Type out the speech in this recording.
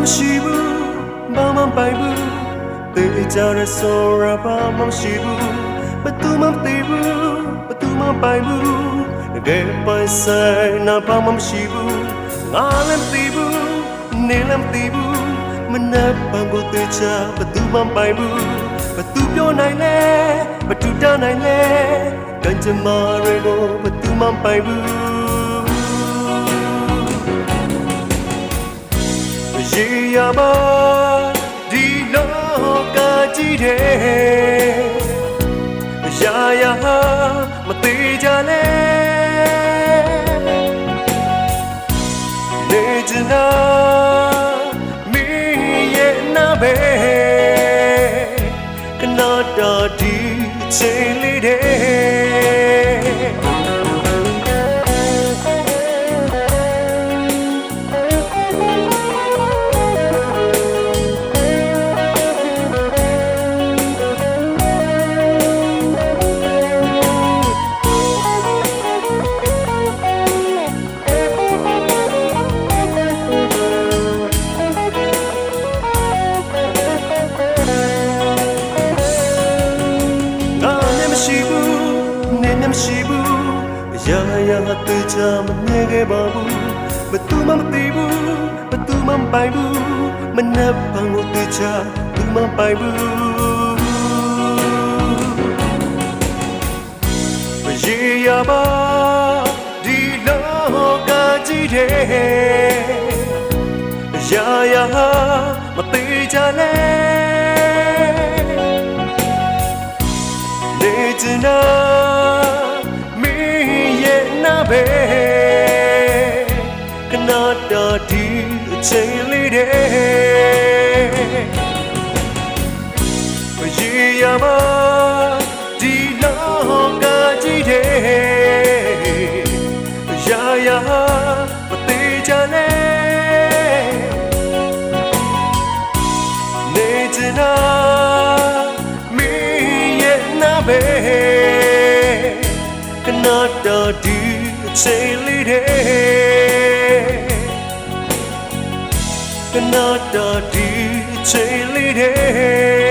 မရှိဘူးဘာမှမပိုင်ဘူးတေးကြရဆိုရဘာမှမရှိဘူးဘသူမှမသိဘူးဘသူမှမပိုင်ဘူးတကယ်ပိုင်ဆိုင်နာဘာမှမရှိဘူးငါလည်းမသိဘူးနေလည်းမသိဘူးမနှက်ပံကိုတေးချဘသူမှမပိုင်ဘူးဘသူပြောနိုင်လဲဘသူတတ်နိုင်လဲကံကြမ္မာတွေကိုဘသူမှမပိုင်ဘူး ရေရပါဒီလောကကြီးတဲ့ရာရာမသေးကြလဲနေချင်တာမင်းရဲ့နာပဲကနာတာဒီချိန် မရှိဘူးအရာရာတေချာမနေခဲ့ပါဘူးဘသူမှမသိဘူးဘသူမှမပိုင်ဘူးမနှက်ပံကိုတေချာသူမှမပိုင်ဘူးရေရပါဒီလောကကြီးတဲ့ရာရာမသေးကြလဲနေချင်တာမင်းရဲ့နာ ပဲကနာတာဒီအချိန်လေးတဲ့မရေရပါဒီလောကကြီးတဲ့ရာရာမသေးကြနဲ့နေချင်တာမင်းရဲ့နာပဲကနာတာဒီအ ချိန်လေးတဲ့ကနာတာဒီအချိန်လေးတဲ့